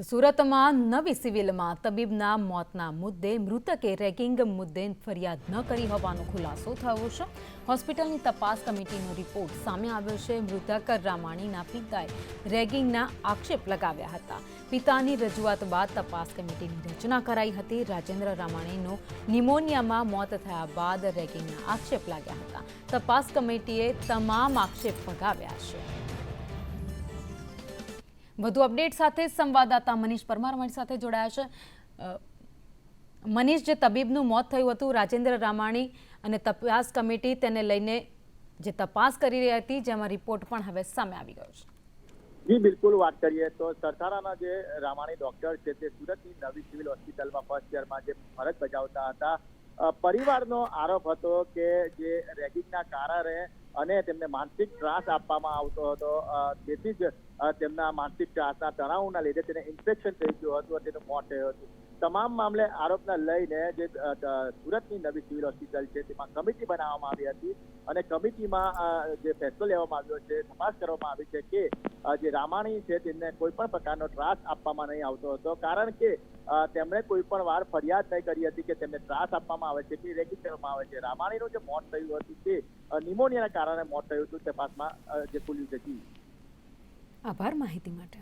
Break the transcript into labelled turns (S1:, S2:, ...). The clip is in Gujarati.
S1: તો સુરતમાં નવી સિવિલમાં તબીબના મોતના મુદ્દે, મૃતકે રેગિંગ મુદ્દે ફરિયાદ ન કરી હોવાનો ખુલાસો થયો છે. હોસ્પિટલની તપાસ કમિટીનો રિપોર્ટ સામે આવ્યો છે. મૃતક રામાણીના પિતાએ રેગિંગના આક્ષેપ લગાવ્યા હતા. પિતાની રજૂઆત બાદ તપાસ કમિટીની રચના કરાઈ હતી. રાજેન્દ્ર રામાણીનો નિમોનિયામાં મોત થયા બાદ રેગિંગના આક્ષેપ લાગ્યા હતા. તપાસ કમિટીએ તમામ આક્ષેપ ફગાવ્યા છે. વધુ અપડેટ સાથે સંવાદદાતા મનીષ પરમાર અમારી સાથે જોડાયા છે. મનીષ, જે તબીબનું મોત થયું હતું, રાજેન્દ્ર રામાણી અને તપાસ કમિટી તેને લઈને જે તપાસ કરી રહી હતી, જેમાં રિપોર્ટ પણ હવે સામે આવી ગયો છે.
S2: જી, બિલકુલ વાત કરીએ તો સરથાણાના જે રામાણી ડોક્ટર છે, તે સુરતની નવી સિવિલ હોસ્પિટલમાં ફર્સ્ટ યરમાં જે ફરજ બજાવતા હતા પરિવારનો આરોપ હતો કે જે રેગિંગના કારણે અને તેમને માનસિક ત્રાસ આપવામાં આવતો હતો. તેથી જ તેમના માનસિક ત્રાસના તણાવના લીધે તેને ઇન્ફેક્શન થઈ ગયું હતું તેનું મોત થયું હતું. તમામ મામલે આરોપના લઈને જે સુરતની નવી સિવિલ હોસ્પિટલ છે, તેમાં કમિટી બનાવવામાં આવી હતી અને કમિટીમાં જે ફેસલો લેવામાં આવ્યો છે, તપાસ કરવામાં આવી છે કે જે રામાણી છે તેમને કોઈ પણ પ્રકારનો ત્રાસ આપવામાં નહીં આવતો હતો. કારણ કે તેમણે કોઈ પણ વાર ફરિયાદ નહીં કરી હતી કે તેમને ત્રાસ આપવામાં આવે છે કે રેગિંગ કરવામાં આવે છે. રામાણીનું જે મોત થયું હતું તે નિમોનિયાના કારણે મોત થયું હતું તપાસમાં જે ખુલ્યું છે
S1: આભાર માહિતી માટે.